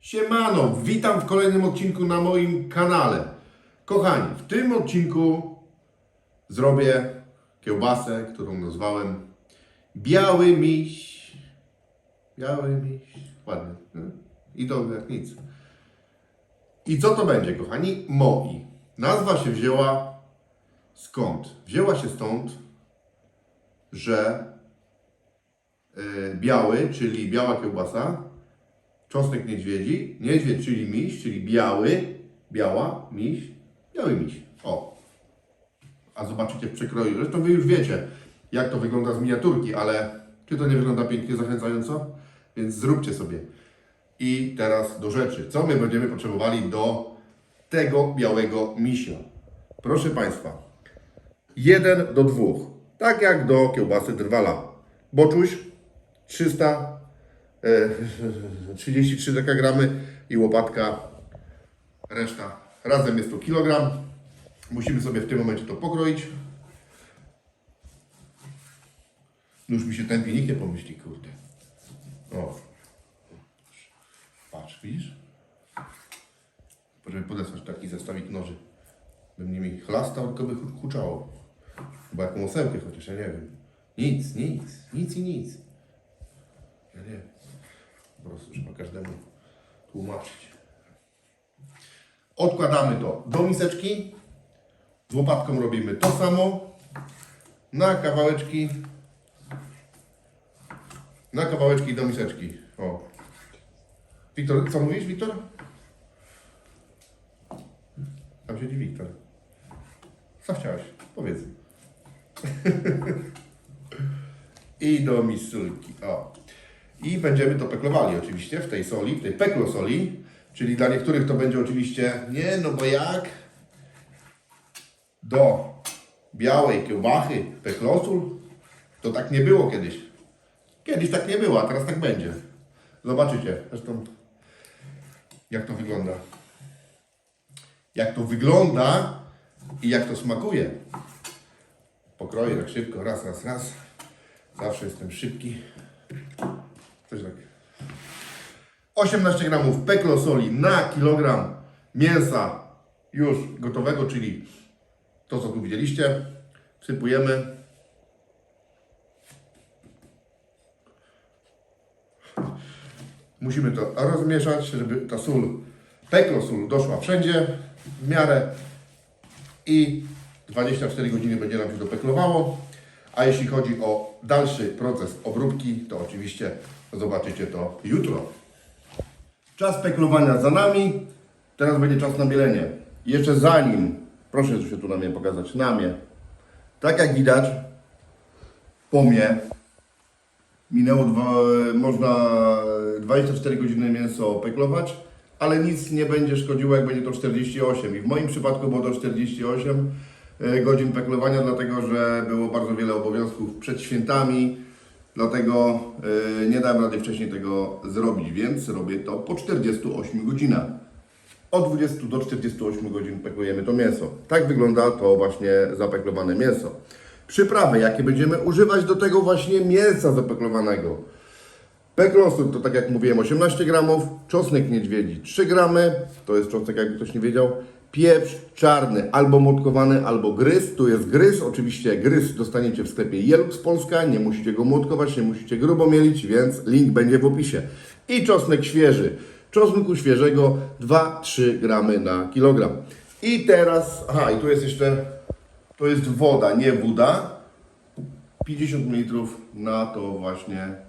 Siemano, witam w kolejnym odcinku na moim kanale. Kochani, w tym odcinku zrobię kiełbasę, którą nazwałem Biały Miś. Biały Miś. Ładnie. nie? I to jak nic. I co to będzie, kochani? Moi. Nazwa się wzięła skąd? Wzięła się stąd, że y, biały, czyli biała kiełbasa, czosnek niedźwiedzi, niedźwiedź, czyli miś, czyli biały, biała, miś, biały miś. O. A zobaczycie w przekroju. Zresztą wy już wiecie, jak to wygląda z miniaturki, ale czy to nie wygląda pięknie, zachęcająco? Więc zróbcie sobie. I teraz do rzeczy. Co my będziemy potrzebowali do tego białego misia? Proszę Państwa, 1 do 2. Tak jak do kiełbasy drwala. Boczuś 300 e, 33 taka gramy i łopatka reszta. Razem jest to kilogram. Musimy sobie w tym momencie to pokroić. Już mi się tępi, nikt nie pomyśli, kurde. O. Patrz, widzisz? Żeby podesłać taki zestawik noży. Bym nimi chlastał, tylko by hu- huczało. Chyba jaką osełkę chociaż, ja nie wiem. Nic, nic, nic i nic. Ja nie wiem. Każdemu tłumaczyć. Odkładamy to do miseczki. Łopatką robimy to samo. Na kawałeczki. Na kawałeczki do miseczki. O. Wiktor, co mówisz, Wiktor? Tam siedzi Wiktor. Co chciałeś? Powiedz. I do misulki. O. I będziemy to peklowali oczywiście w tej soli, w tej peklo soli. Czyli dla niektórych to będzie oczywiście nie, no bo jak? Do białej kiełbachy peklosul? To tak nie było kiedyś. Kiedyś tak nie było, a teraz tak będzie. Zobaczycie. Zresztą jak to wygląda. Jak to wygląda i jak to smakuje. Pokroję tak szybko, raz, raz, raz. Zawsze jestem szybki. Coś tak. 18 gramów peklo soli na kilogram mięsa już gotowego, czyli to co tu widzieliście. Wsypujemy. Musimy to rozmieszać, żeby ta sól, peklo sól doszła wszędzie w miarę i 24 godziny będzie nam się dopeklowało. A jeśli chodzi o dalszy proces obróbki, to oczywiście zobaczycie to jutro. Czas peklowania za nami. Teraz będzie czas na mielenie. Jeszcze zanim, proszę się tu na mnie pokazać, na mnie. Tak jak widać, po mnie minęło dwa, można 24 godziny mięso peklować, ale nic nie będzie szkodziło, jak będzie to 48. I w moim przypadku było to 48 e, godzin peklowania, dlatego że było bardzo wiele obowiązków przed świętami. Dlatego e, nie dałem rady wcześniej tego zrobić, więc robię to po 48 godzinach. Od 20 do 48 godzin peklujemy to mięso. Tak wygląda to właśnie zapeklowane mięso. Przyprawy, jakie będziemy używać do tego właśnie mięsa zapeklowanego. Peklosur to tak jak mówiłem 18 gramów, czosnek niedźwiedzi 3 gramy, to jest czosnek jakby ktoś nie wiedział, pieprz czarny albo młotkowany, albo gryz, tu jest gryz, oczywiście gryz dostaniecie w sklepie Jelux Polska, nie musicie go młotkować, nie musicie grubo mielić, więc link będzie w opisie. I czosnek świeży, czosnku świeżego 2-3 gramy na kilogram. I teraz, aha i tu jest jeszcze, to jest woda, nie woda, 50 ml na to właśnie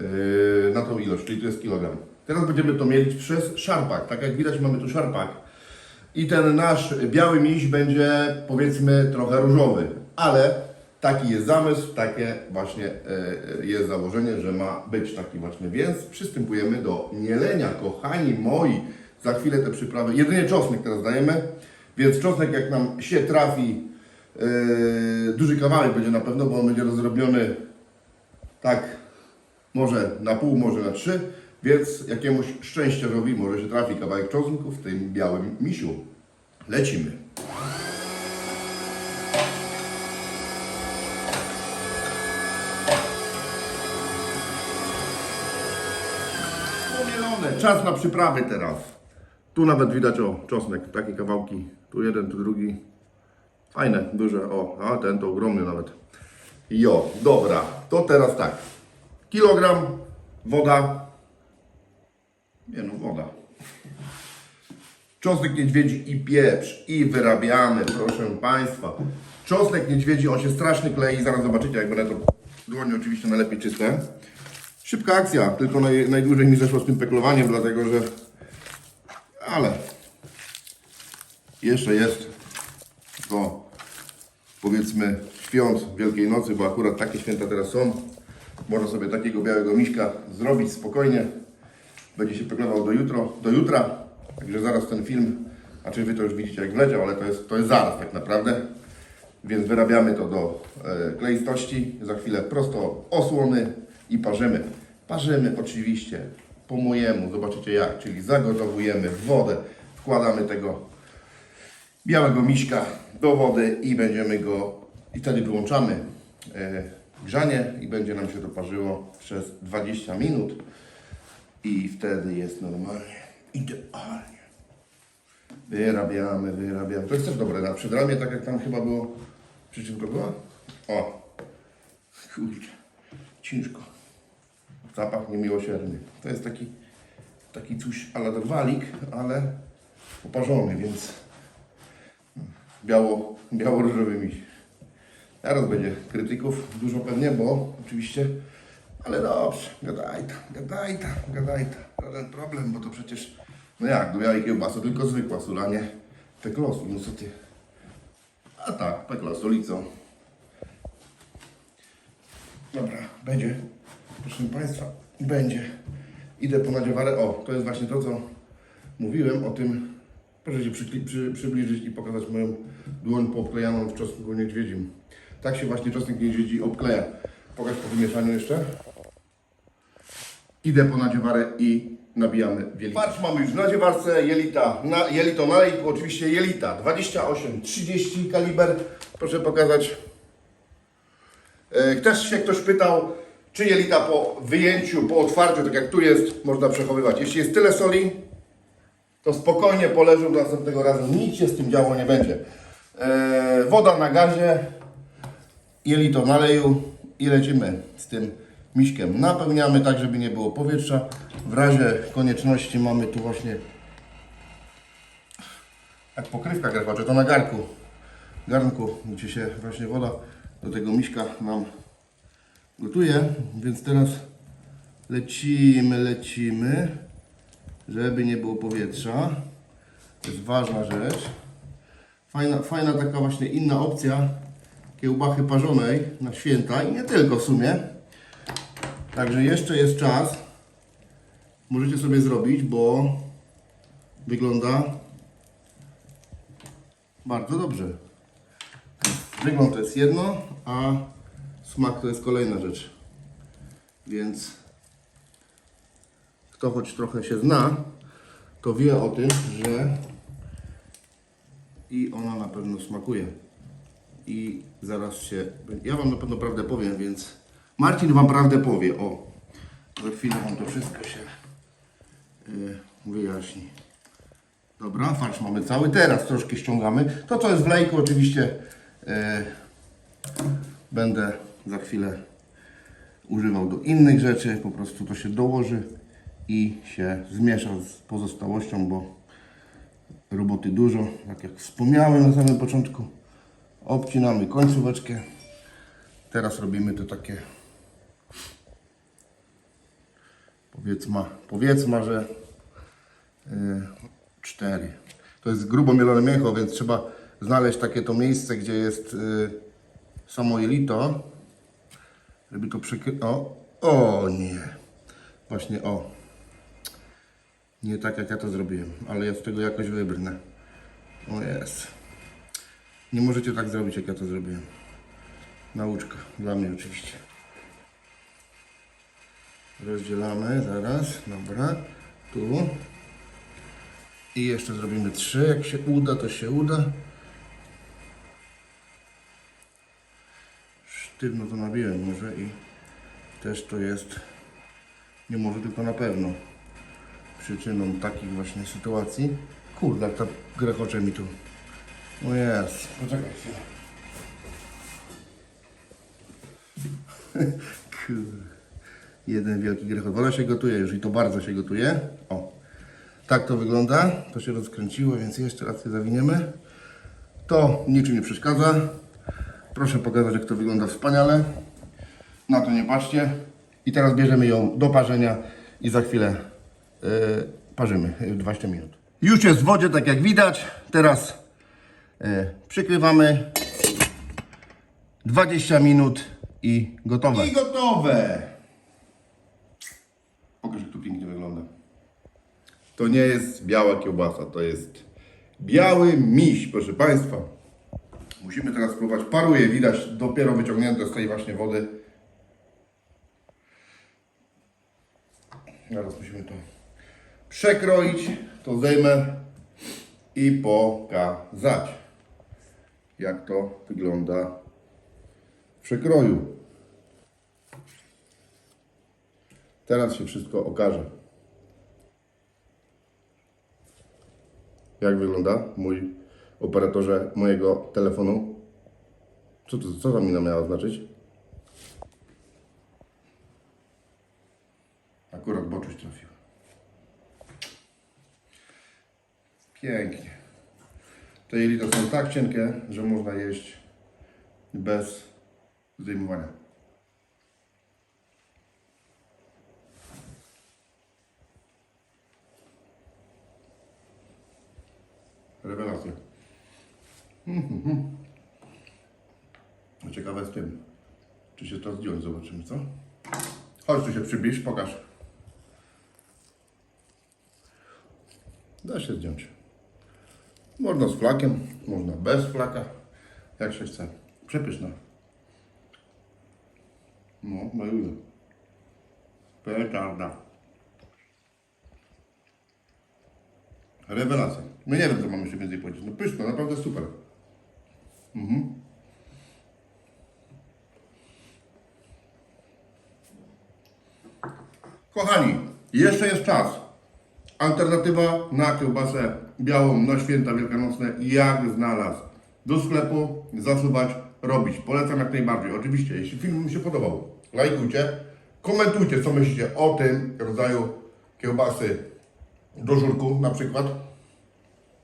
Yy, na tą ilość, czyli to jest kilogram. Teraz będziemy to mielić przez szarpak. Tak jak widać mamy tu szarpak. I ten nasz biały miś będzie powiedzmy trochę różowy, ale taki jest zamysł, takie właśnie yy, jest założenie, że ma być taki właśnie. Więc przystępujemy do mielenia, kochani moi. Za chwilę te przyprawy, jedynie czosnek teraz dajemy, więc czosnek jak nam się trafi, yy, duży kawałek będzie na pewno, bo on będzie rozrobiony tak może na pół, może na trzy, więc jakiemuś szczęściarzowi może się trafi kawałek czosnku w tym białym misiu. Lecimy. mielone. Czas na przyprawy teraz. Tu nawet widać o czosnek, takie kawałki. Tu jeden, tu drugi. Fajne, duże. O, a ten to ogromny nawet. Jo, dobra. To teraz tak. Kilogram, woda. Nie no, woda. Czosnek niedźwiedzi i pieprz. I wyrabiamy, proszę Państwa. Czosnek niedźwiedzi, on się strasznie klei. Zaraz zobaczycie, jak będę to dłonie oczywiście najlepiej czyste. Szybka akcja, tylko naj, najdłużej mi zeszło z tym peklowaniem, dlatego że... Ale... Jeszcze jest do, powiedzmy, świąt Wielkiej Nocy, bo akurat takie święta teraz są. Można sobie takiego białego miśka zrobić spokojnie. Będzie się peklował do, jutro, do jutra. Także zaraz ten film, znaczy Wy to już widzicie jak wleciał, ale to jest, to jest zaraz tak naprawdę. Więc wyrabiamy to do e, kleistości. Za chwilę prosto osłony i parzymy. Parzymy oczywiście po mojemu, zobaczycie jak, czyli zagotowujemy wodę, wkładamy tego białego miśka do wody i będziemy go, i wtedy wyłączamy e, grzanie i będzie nam się to parzyło przez 20 minut i wtedy jest normalnie, idealnie. Wyrabiamy, wyrabiamy. To jest też dobre na przedramię, tak jak tam chyba było. Przy było? O, kurczę, ciężko. Zapach niemiłosierny. To jest taki, taki coś ala drwalik, ale poparzony, więc biało, biało-różowy miś. Teraz będzie krytyków dużo pewnie, bo oczywiście, ale dobrze, gadaj ta, gadaj ta, gadaj ta. Żaden problem, bo to przecież, no jak, do białej kiełbasy tylko zwykła sól, a nie peklosu, no co ty. A tak, pekla z solicą. Dobra, będzie. Proszę Państwa, będzie. Idę po nadziewarę. O, to jest właśnie to, co mówiłem o tym. Proszę się przy, przy, przybliżyć i pokazać moją dłoń poobklejaną w czosnku niedźwiedzim. Tak się właśnie czosnek niedźwiedzi obkleja. Pokaż po wymieszaniu jeszcze. Idę po nadziewarę i nabijamy wielita. Patrz, mamy już nadziewarce jelita, na, jelito na lejku, oczywiście jelita 28, 30 kaliber. Proszę pokazać. E, Też się ktoś pytał, czy jelita po wyjęciu, po otwarciu, tak jak tu jest, można przechowywać. Jeśli jest tyle soli, to spokojnie poleżą do następnego razu. Nic się z tym działo nie będzie. E, woda na gazie, jelito na leju i lecimy z tym miśkiem. Napełniamy tak, żeby nie było powietrza. W razie konieczności mamy tu właśnie jak pokrywka grafacze, to na garku. Garnku, gdzie się właśnie woda do tego miśka nam gotuje. Więc teraz lecimy, lecimy, żeby nie było powietrza. To jest ważna rzecz. Fajna, fajna taka właśnie inna opcja kiełbachy parzonej na święta i nie tylko w sumie. Także jeszcze jest czas. Możecie sobie zrobić, bo wygląda bardzo dobrze. Wygląd to jest jedno, a smak to jest kolejna rzecz. Więc kto choć trochę się zna, to wie o tym, że i ona na pewno smakuje. I zaraz się. Ja Wam na pewno prawdę powiem, więc Marcin Wam prawdę powie. O, za chwilę Wam to wszystko się yy, wyjaśni. Dobra, farsz mamy cały. Teraz troszkę ściągamy. To, co jest w lejku, oczywiście yy, będę za chwilę używał do innych rzeczy. Po prostu to się dołoży i się zmiesza z pozostałością, bo roboty dużo. Tak jak wspomniałem na samym początku, obcinamy końcóweczkę. Teraz robimy to takie powiedzmy, powiedzmy że yy, cztery. To jest grubo mielone mięcho, więc trzeba znaleźć takie to miejsce, gdzie jest yy, samo jelito, żeby to przykryć. O, o nie. Właśnie o. Nie tak jak ja to zrobiłem, ale ja z tego jakoś wybrnę. O jest. Nie możecie tak zrobić jak ja to zrobiłem. Nauczka, dla mnie oczywiście. Rozdzielamy zaraz, dobra. Tu. I jeszcze zrobimy trzy. Jak się uda, to się uda. Sztywno to nabiłem może i też to jest. Nie może, tylko na pewno. przyczyną takich właśnie sytuacji. Kurde, jak ta grechocze mi tu. O jest. Poczekaj chwilę. Kurde. Jeden wielki grechot. Ona się gotuje już i to bardzo się gotuje. O. Tak to wygląda. To się rozkręciło, więc jeszcze raz je zawiniemy. To niczym nie przeszkadza. Proszę pokazać, jak to wygląda wspaniale. Na to nie patrzcie. I teraz bierzemy ją do parzenia i za chwilę yy, parzymy yy, 20 minut. Już jest w wodzie, tak jak widać. Teraz yy, przykrywamy 20 minut i gotowe. I gotowe! Pokaż, jak to pięknie wygląda. To nie jest biała kiełbasa, to jest biały miś, proszę Państwa. Musimy teraz spróbować. Paruje, widać, dopiero wyciągnięte z tej właśnie wody. Teraz musimy to przekroić. To zdejmę i pokazać, jak to wygląda w przekroju. Teraz się wszystko okaże. Jak wygląda mój operatorze mojego telefonu? Co, to, co ta mina miała znaczyć? Akurat boczuś trafił. Pięknie. Te jelita są tak cienkie, że można jeść bez zdejmowania. Rewelacja. Mhm. No Ciekawe z tym, czy się to zdjąć, zobaczymy, co? Chodź tu się przybliż, pokaż. Da się zdjąć. Można z flakiem, można bez flaka, jak się chce. Przepyszna. No, majuza. Petarda. Rewelacja. No nie wiem, co mamy się więcej powiedzieć. No pyszne, naprawdę super. Mhm. Kochani, jeszcze jest czas. Alternatywa na kiełbasę białą na święta wielkanocne jak znalazł. Do sklepu zasuwać, robić. Polecam jak najbardziej. Oczywiście, jeśli film mi się podobał, lajkujcie, komentujcie co myślicie o tym rodzaju kiełbasy do żurku na przykład.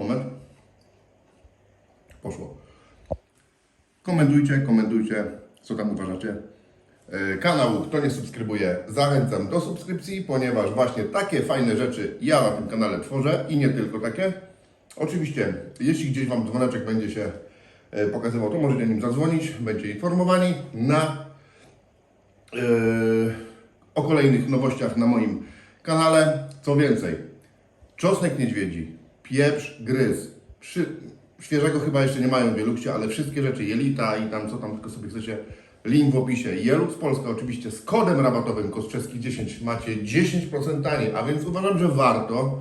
Moment. Poszło. Komentujcie, komentujcie, co tam uważacie. E, Kanał, kto nie subskrybuje, zachęcam do subskrypcji, ponieważ właśnie takie fajne rzeczy ja na tym kanale tworzę i nie tylko takie. Oczywiście, jeśli gdzieś Wam dzwoneczek będzie się e, pokazywał, to możecie nim zadzwonić, będziecie informowani na, e, o kolejnych nowościach na moim kanale. Co więcej, czosnek niedźwiedzi, pieprz, gryz, przy, świeżego chyba jeszcze nie mają w Wieluxie, ale wszystkie rzeczy, jelita i tam co tam tylko sobie chcecie, link w opisie. Jelux Polska oczywiście z kodem rabatowym Kostrzewski 10 macie 10% taniej, a więc uważam, że warto.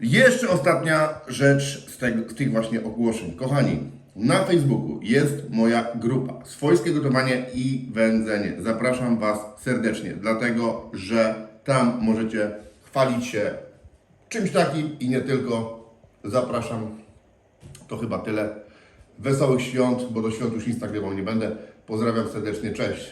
Jeszcze ostatnia rzecz z, tego, z tych właśnie ogłoszeń. Kochani, na Facebooku jest moja grupa Swojskie Gotowanie i Wędzenie. Zapraszam Was serdecznie, dlatego że tam możecie chwalić się czymś takim i nie tylko. Zapraszam. To chyba tyle. Wesołych świąt, bo do świąt już nic nie będę. Pozdrawiam serdecznie, cześć.